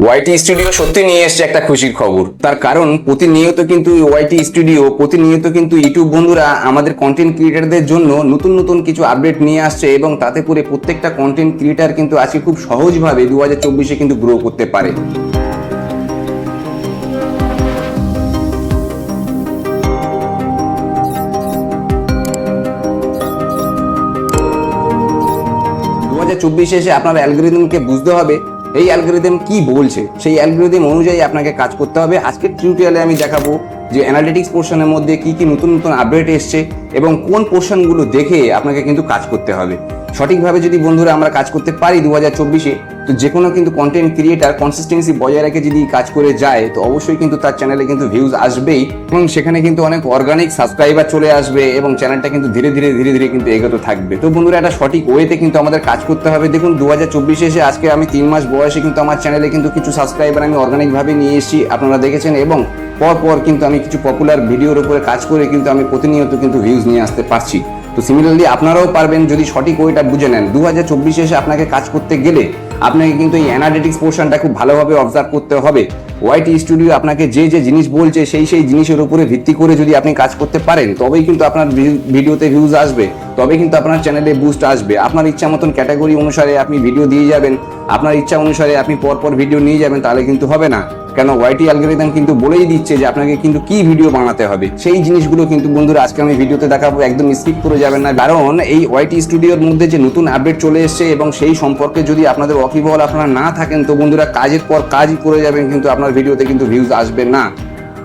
YT studio সত্যি নিয়ে এসছে একটা খুশির খবর। তার কারণ, প্রতিনিয়ত কিন্তু ওয়াইটি স্টুডিও প্রতিনিয়ত কিন্তু ইউটিউব বন্ধুরা আমাদের কন্টেন্ট ক্রিয়েটারদের জন্য নতুন নতুন কিছু আপডেট নিয়ে আসছে এবং তাতে করে প্রত্যেকটা কন্টেন্ট ক্রিয়েটার কিন্তু আজকে খুব সহজভাবে দু হাজার চব্বিশে কিন্তু গ্রো করতে পারে। চব্বিশে এসে আপনার অ্যালগোরিদমকে বুঝতে হবে। এই অ্যালগোরিদম কি বলছে? সেই অ্যালগোরিদম অনুযায়ী আপনাকে কাজ করতে হবে। আজকের টিউটোরিয়ালে আমি দেখাবো যে অ্যানালিটিক্স পোর্শনের মধ্যে কি কি নতুন নতুন আপডেট এসছে এবং কোন পোর্শনগুলো দেখে আপনাকে কিন্তু কাজ করতে হবে। সঠিকভাবে যদি বন্ধুরা আমরা কাজ করতে পারি দু হাজার চব্বিশে তো যে কোনো কিন্তু কন্টেন্ট ক্রিয়েটার কনসিস্টেন্সি বজায় রেখে যদি কাজ করে যায়, তো অবশ্যই কিন্তু তার চ্যানেলে কিন্তু ভিউজ আসবেই। এবং সেখানে কিন্তু অনেক অর্গানিক সাবস্ক্রাইবার চলে আসবে এবং চ্যানেলটা কিন্তু ধীরে ধীরে ধীরে ধীরে কিন্তু এগোতে থাকবে। তো বন্ধুরা, একটা সঠিক ওয়েতে কিন্তু আমাদের কাজ করতে হবে। দেখুন দু হাজার চব্বিশে এসে আজকে আমি তিন মাস বয়সে কিন্তু আমার চ্যানেলে কিন্তু কিছু সাবস্ক্রাইবার আমি অর্গানিকভাবে নিয়ে এসেছি, আপনারা দেখেছেন, এবং পর পর কিন্তু আমি কিছু পপুলার ভিডিওর উপরে কাজ করে কিন্তু আমি প্রতিনিয়ত কিন্তু ভিউজ নিয়ে আসতে পারছি। তো সিমিলারলি আপনারাও পারবেন যদি সঠিক ওয়েটা বুঝে নেন। দু হাজার চব্বিশে এসে আপনাকে কাজ করতে গেলে আপনাকে কিন্তু এই অ্যানালিটিক্স পোর্শনটা খুব ভালোভাবে অবজার্ভ করতে হবে। ওয়াইটি স্টুডিও আপনাকে যে যে জিনিস বলছে, সেই সেই জিনিসের উপরে ভিত্তি করে যদি আপনি কাজ করতে পারেন, তবেই কিন্তু আপনার ভিডিওতে ভিউজ আসবে তবে কিন্তু আপনার চ্যানেলে বুস্ট আসবে। আপনার ইচ্ছা মতন ক্যাটাগরি অনুসারে আপনি ভিডিও দিয়ে যাবেন আপনার ইচ্ছা অনুসারে আপনি পরপর ভিডিও নিয়ে যাবেন, তাহলে কিন্তু হবে না। কেন ওয়াইটি অ্যালগোরিদম কিন্তু বলেই দিচ্ছে যে আপনাকে কিন্তু কি ভিডিও বানাতে হবে। সেই জিনিসগুলো কিন্তু বন্ধুরা, আজকে আমি ভিডিওতে দেখাবো, একদম স্কিপ করে যাবেন না। কারণ, এই ওয়াইটি স্টুডিওর মধ্যে যে নতুন আপডেট চলে এসেছে এবং সেই সম্পর্কে যদি আপনাদের ওয়াকিবহল আপনারা না থাকেন, তো বন্ধুরা কাজের পর কাজই করে যাবেন, কিন্তু আপনার ভিডিওতে কিন্তু ভিউজ আসবে না।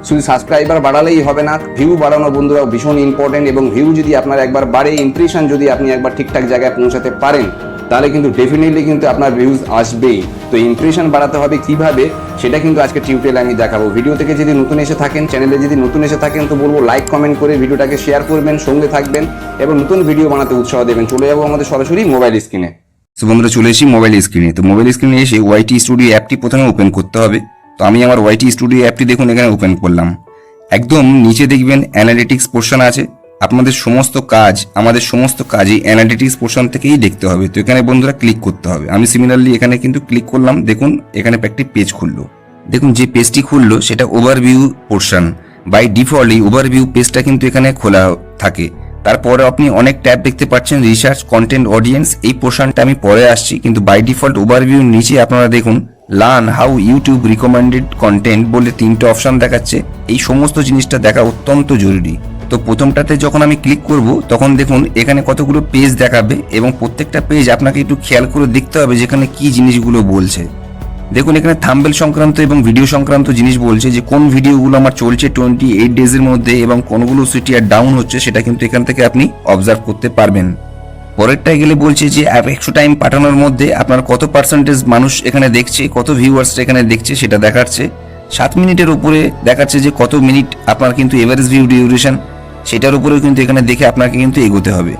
শুধু সাবস্ক্রাইবার বাড়ালেই হবে না ভিউ বাড়ানো বন্ধুরা ভীষণ ইম্পর্টেন্ট এবং ভিউ যদি আপনার একবার বাড়ে ইমপ্রেশন যদি আপনি একবার ঠিকঠাক জায়গায় পৌঁছাতে পারেন। তাহলে কিন্তু ডেফিনেটলি কিন্তু আপনার ভিউজ আসবেই। তো ইমপ্রেশন বাড়াতে হবে কীভাবে, সেটা কিন্তু আজকে টিউটোরিয়ালে আমি দেখাবো। ভিডিও থেকে যদি নতুন এসে থাকেন চ্যানেলে যদি নতুন এসে থাকেন, তো বলব লাইক কমেন্ট করে ভিডিওটাকে শেয়ার করবেন, সঙ্গে থাকবেন এবং নতুন ভিডিও বানাতে উৎসাহ দেবেন। চলে যাব আমাদের সরাসরি মোবাইল স্ক্রিনে তো বন্ধুরা, চলে এসেছি মোবাইল স্ক্রিনে তো মোবাইল স্ক্রিনে এসে ওয়াইটি স্টুডিও অ্যাপটি প্রথমে ওপেন করতে হবে। তো আমি আমার ওয়াইটি স্টুডিও অ্যাপটি দেখুন, এখানে ওপেন করলাম। একদম নিচে দেখবেন অ্যানালিটিক্স পোর্শন আছে। আপনাদের সমস্ত কাজ, আমাদের সমস্ত কাজই অ্যানালিটিক্স পোর্শন থেকেই দেখতে হবে। তো এখানে বন্ধুরা ক্লিক করতে হবে। আমি সিমিলারলি এখানে কিন্তু ক্লিক করলাম। দেখুন, এখানে একটি পেজ খুললো। দেখুন, যে পেজটি খুললো, সেটা ওভারভিউ পোর্শন বাই ডিফল্ট এই ওভারভিউ পেজটা কিন্তু এখানে খোলা থাকে। তারপরে আপনি অনেক ট্যাব দেখতে পাচ্ছেন রিসার্চ কন্টেন্ট অডিয়েন্স এই পোর্শনটা আমি পরে আসছি। কিন্তু বাই ডিফল্ট ওভারভিউ নিচে আপনারা দেখুন learn how YouTube recommended content বলে তিনটে অপশন দেখাচ্ছে। এই সমস্ত জিনিসটা দেখা অত্যন্ত জরুরি। তো প্রথমটাতে যখন আমি ক্লিক করব, তখন দেখুন এখানে কতগুলো পেজ দেখাবে এবং প্রত্যেকটা পেজ আপনাকে একটু খেয়াল করে দেখতে হবে যেখানে কি জিনিসগুলো বলছে। দেখুন এখানে থাম্বেল সংক্রান্ত এবং ভিডিও সংক্রান্ত জিনিস বলছে যে কোন ভিডিওগুলো আমার চলছে টোয়েন্টি এইট ডেজের মধ্যে এবং কোনগুলো সিটি আর ডাউন হচ্ছে সেটা কিন্তু এখান থেকে আপনি অবজার্ভ করতে পারবেন। পরেরটায় গেলে বলছে যে একশো টাইম পাঠানোর মধ্যে আপনার কত পার্সেন্টেজ মানুষ এখানে দেখছে, কত ভিউয়ার্স এখানে দেখছে সেটা দেখাচ্ছে। সাত মিনিটের উপরে দেখাচ্ছে যে কত মিনিট আপনার কিন্তু এভারেজ ভিউ ডিউরেশন সেটার উপরেও কিন্তু এখানে দেখে আপনাকে কিন্তু এগোতে হবে।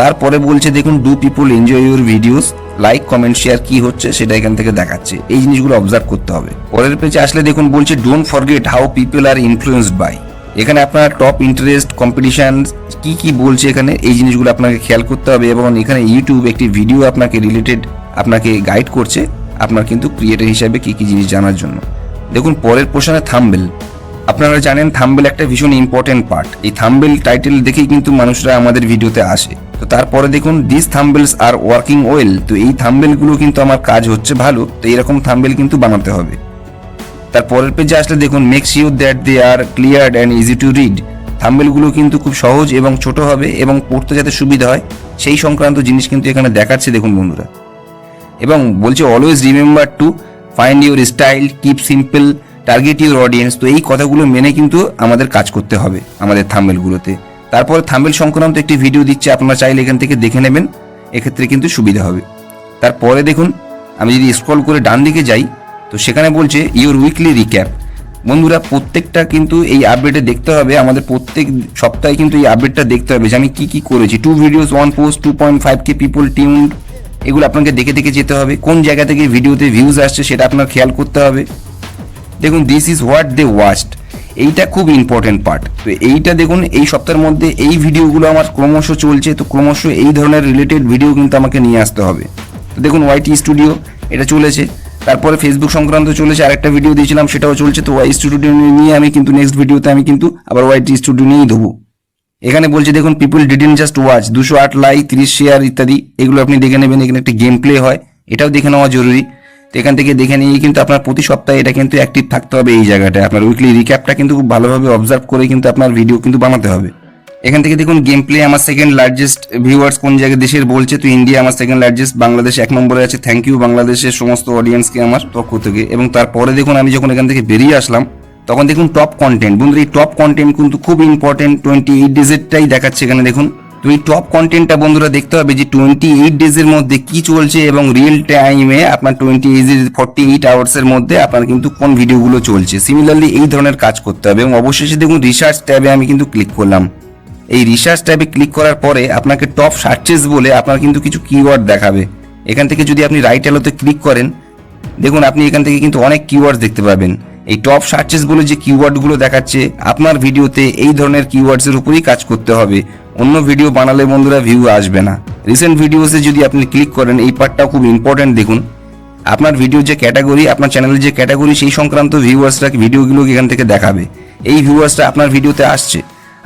তারপরে বলছে, দেখুন do people enjoy your videos like comment share কি হচ্ছে সেটা এখান থেকে দেখাচ্ছে। এই জিনিসগুলো অবজার্ভ করতে হবে। পরের পেজে আসলে দেখুন, বলছে don't forget how people are influenced by এখানে আপনার টপ ইন্টারেস্ট কম্পিটিশন কি কি বলছে এখানে, এই জিনিসগুলো আপনাকে খেয়াল করতে হবে এবং এখানে ইউটিউব একটি ভিডিও আপনাকে রিলেটেড আপনাকে গাইড করছে আপনার কিন্তু ক্রিয়েটার হিসাবে কি কি জিনিস জানার জন্য। দেখুন, পরের পোর্শনে থাম্বেল আপনারা জানেন থাম্বেল একটা ভীষণ ইম্পর্টেন্ট পার্ট এই থাম্বেল টাইটেল দেখেই কিন্তু মানুষরা আমাদের ভিডিওতে আসে। তো তারপরে দেখুন this thumbnails are working well তো এই থাম্বেলগুলো কিন্তু আমার কাজ হচ্ছে ভালো, তো এরকম থাম্বেল কিন্তু বানাতে হবে। তার পরের পেজে আসলে দেখুন make sure that they are clear and easy to read থাম্বেলগুলো কিন্তু খুব সহজ এবং ছোট হবে এবং পড়তে যাতে সুবিধা হয়, সেই সংক্রান্ত জিনিস কিন্তু এখানে দেখাচ্ছে দেখুন বন্ধুরা। এবং বলছে always remember to find your style keep simple target your audience তো এই কথাগুলো মেনে কিন্তু আমাদের কাজ করতে হবে আমাদের থাম্বেলগুলোতে। তারপর থাম্বেল সংক্রান্ত একটি ভিডিও দিচ্ছে, আপনারা চাইলে এখান থেকে দেখে নেবেন, এক্ষেত্রে কিন্তু সুবিধা হবে। তারপরে দেখুন, আমি যদি স্ক্রল করে ডান দিকে যাই, তো সেখানে বলছে ইউর উইকলি রিক্যাপ বন্ধুরা, প্রত্যেকটা কিন্তু এই আপডেটে দেখতে হবে, আমাদের প্রত্যেক সপ্তাহে কিন্তু এই আপডেটটা দেখতে হবে যে আমি কী কী করেছি। Two videos one post two point five K people tune এগুলো আপনাকে দেখে দেখে যেতে হবে, কোন জায়গা থেকে ভিডিওতে ভিউজ আসছে সেটা আপনার খেয়াল করতে হবে। দেখুন this is what they waste এইটা খুব ইম্পর্টেন্ট পার্ট তো এইটা দেখুন, এই সপ্তাহের মধ্যে এই ভিডিওগুলো আমার ক্রমশ চলছে, তো ক্রমশ এই ধরনের রিলেটেড ভিডিও কিন্তু আমাকে নিয়ে আসতে হবে। তো দেখুন ওয়াইটি স্টুডিও এটা চলেছে। তারপরে ফেসবুক সংক্রান্ত চলেছে, আরেকটা ভিডিও দিয়েছিলাম, সেটাও চলছে। তো ওয়াই স্টুডিও নিয়ে আমি কিন্তু নেক্সট ভিডিওতে আমি কিন্তু আবার ওয়াইটি স্টুডিও নিয়েই দেবো এখানে বলছে, দেখুন পিপল ডিডেন্ট জাস্ট ওয়াচ দুশো আট লাইক তিরিশ শেয়ার ইত্যাদি, এগুলো আপনি দেখে নেবেন, এখানে একটা গেম প্লে হয়। এটাও দেখে নেওয়া জরুরি। তো এখান থেকে দেখে নিয়ে কিন্তু আপনার প্রতি সপ্তাহে এটা কিন্তু অ্যাক্টিভ থাকতে হবে এই জায়গাটায়। আপনার উইকলি রিক্যাপটা কিন্তু খুব ভালোভাবে অবজার্ভ করে কিন্তু আপনার ভিডিও কিন্তু বানাতে হবে। এখান থেকে দেখুন গেম প্লে আমার সেকেন্ড লার্জেস্ট ভিউয়ার্স কোন জায়গায় দেশের বলছে, তো ইন্ডিয়া আমার সেকেন্ড লার্জেস্ট বাংলাদেশ এক নম্বরে আছে থ্যাংক ইউ বাংলাদেশের সমস্ত অডিয়েন্সকে আমার পক্ষ থেকে। এবং তারপরে দেখুন আমি যখন এখান থেকে বেরিয়ে আসলাম, তখন দেখুন টপ কন্টেন্ট বন্ধুরা, এই টপ কন্টেন্ট কিন্তু খুব ইম্পর্টেন্ট টোয়েন্টি এইট ডেজেরটাই দেখাচ্ছে এখানে দেখুন। তো এই টপ কন্টেন্টটা বন্ধুরা দেখতে হবে যে টোয়েন্টি এইট ডেজের মধ্যে কি চলছে এবং রিয়েল টাইমে আপনার টোয়েন্টি এইট ফর্টি এইট আওয়ার্সের মধ্যে আপনার কিন্তু কোন ভিডিওগুলো চলছে। সিমিলারলি এই ধরনের কাজ করতে হবে এবং অবশেষে দেখুন রিসার্চ ট্যাবে আমি কিন্তু ক্লিক করলাম। এই রিসার্চ ট্যাবে ক্লিক করার পরে আপনাকে টপ সার্চেস বলে আপনার কিন্তু কিছু কিওয়ার্ড দেখাবে। এখান থেকে যদি আপনি রাইট অ্যালোতে ক্লিক করেন, দেখুন আপনি এখান থেকে কিন্তু অনেক কিওয়ার্ড দেখতে পাবেন। এই টপ সার্চেস বলে যে কিওয়ার্ডগুলো দেখাচ্ছে, আপনার ভিডিওতে এই ধরনের কিওয়ার্ডসের উপরেই কাজ করতে হবে। অন্য ভিডিও বানালে বন্ধুরা ভিউ আসবে না। রিসেন্ট ভিডিওসে যদি আপনি ক্লিক করেন, এই পার্টটাও খুব ইম্পর্ট্যান্ট দেখুন। আপনার ভিডিওর যে ক্যাটাগরি আপনার চ্যানেলের যে ক্যাটাগরি সেই সংক্রান্ত ভিউয়ার্সরা ভিডিওগুলো এখান থেকে দেখাবে। এই ভিউয়ার্সটা আপনার ভিডিওতে আসছে।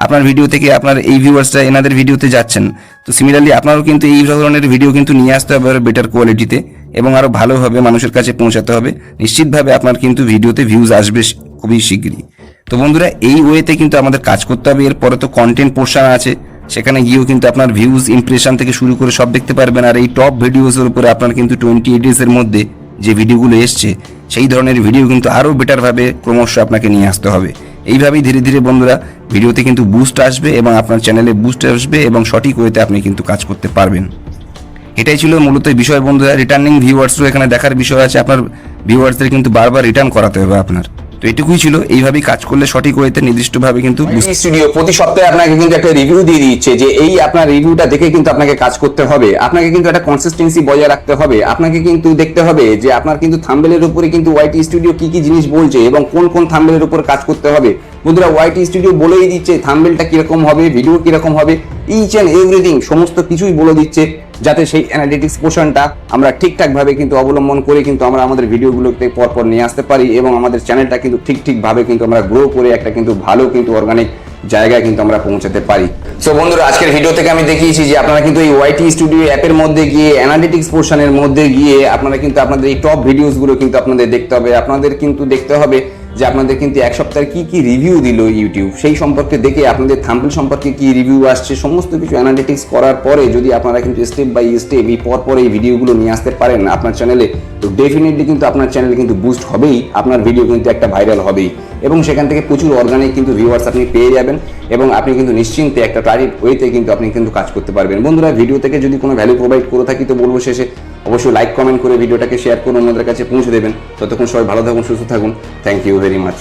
আপনার ভিডিও থেকে আপনার এই ভিউয়ার্সরা এনাদের ভিডিওতে যাচ্ছেন। তো সিমিলারলি আপনারও কিন্তু এই ধরনের ভিডিও কিন্তু নিয়ে আসতে হবে বেটার কোয়ালিটিতে এবং আরও ভালোভাবে মানুষের কাছে পৌঁছাতে হবে। নিশ্চিতভাবে আপনার কিন্তু ভিডিওতে ভিউজ আসবে খুবই শীঘ্রই। তো বন্ধুরা, এই ওয়েতে কিন্তু আমাদের কাজ করতে হবে। এরপরে তো কন্টেন্ট পোর্শন আছে। সেখানে গিয়েও কিন্তু আপনার ভিউজ ইমপ্রেশন থেকে শুরু করে সব দেখতে পারবেন। আর এই টপ ভিডিওসের উপরে আপনার কিন্তু টোয়েন্টি এইট এর মধ্যে যে ভিডিওগুলো এসছে, সেই ধরনের ভিডিও কিন্তু আরও বেটারভাবে ক্রমশ আপনাকে নিয়ে আসতে হবে। এইভাবেই ধীরে ধীরে বন্ধুরা ভিডিওতে কিন্তু বুস্ট আসবে এবং আপনার চ্যানেলে বুস্ট আসবে এবং সঠিক ওয়েতে আপনি কিন্তু কাজ করতে পারবেন। এটাই ছিল মূলত বিষয় বন্ধুরা। রিটার্নিং ভিউয়ার্সও এখানে দেখার বিষয় আছে। আপনার ভিউয়ার্সদের কিন্তু বারবার রিটার্ন করাতে হবে আপনার। তো এটুকুই ছিল। এইভাবেই কাজ করলে সঠিক ওয়েতে নির্দিষ্টভাবে কিন্তু স্টুডিও প্রতি সপ্তাহে আপনাকে কিন্তু একটা রিভিউ দিয়ে দিচ্ছে যে এই আপনার রিভিউটা দেখে কিন্তু আপনাকে কাজ করতে হবে। আপনাকে কিন্তু একটা কনসিস্টেন্সি বজায় রাখতে হবে। আপনাকে কিন্তু দেখতে হবে যে আপনার কিন্তু থাম্বেলের উপরে কিন্তু ওয়াইটি স্টুডিও কি কি জিনিস বলছে এবং কোন কোন থাম্বেলের উপর কাজ করতে হবে। বন্ধুরা ওয়াইটি স্টুডিও বলেই দিচ্ছে থাম্বেলটা কীরকম হবে ভিডিও কীরকম হবে ইচ অ্যান্ড এভরিথিং সমস্ত কিছুই বলে দিচ্ছে। যাতে সেই অ্যানালিটিক্স পোর্শনটা আমরা ঠিকঠাকভাবে কিন্তু অবলম্বন করে কিন্তু আমরা আমাদের ভিডিওগুলোতে পরপর নিয়ে আসতে পারি এবং আমাদের চ্যানেলটা কিন্তু ঠিক ঠিকভাবে কিন্তু আমরা গ্রো করে একটা কিন্তু ভালো কিন্তু অর্গানিক জায়গায় কিন্তু আমরা পৌঁছাতে পারি। সো বন্ধুরা, আজকের ভিডিও থেকে আমি দেখিয়েছি যে আপনারা কিন্তু এই ওয়াইটি স্টুডিও অ্যাপের মধ্যে গিয়ে অ্যানালিটিক্স পোর্শনের মধ্যে গিয়ে আপনারা কিন্তু আপনাদের এই টপ ভিডিওসগুলো কিন্তু আপনাদের দেখতে হবে। আপনাদের কিন্তু দেখতে হবে যে আপনাদের কিন্তু এক সপ্তাহের কি কি রিভিউ দিল ইউটিউব সেই সম্পর্কে দেখে আপনাদের থাম্পল সম্পর্কে কি রিভিউ আসছে, সমস্ত কিছু অ্যানালিটিক্স করার পরে যদি আপনারা কিন্তু স্টেপ বাই স্টেপ এই পর পর এই ভিডিওগুলো নিয়ে আসতে পারেন, আপনার চ্যানেলে তো ডেফিনেটলি কিন্তু আপনার চ্যানেল কিন্তু বুস্ট হবেই, আপনার ভিডিও কিন্তু একটা ভাইরাল হবেই। এবং সেখান থেকে প্রচুর অর্গানিক কিন্তু ভিউয়ার্স আপনি পেয়ে যাবেন এবং আপনি কিন্তু নিশ্চিন্তে একটা টার্গেট ওয়েতে কিন্তু আপনি কিন্তু কাজ করতে পারবেন। বন্ধুরা ভিডিও থেকে যদি কোনো ভ্যালু প্রোভাইড করে থাকি তো বলব শেষে অবশ্যই লাইক কমেন্ট করে ভিডিওটাকে শেয়ার করুন অন্যদের কাছে পৌঁছে দেবেন। ততক্ষণ সবাই ভালো থাকুন, সুস্থ থাকুন। Thank you very much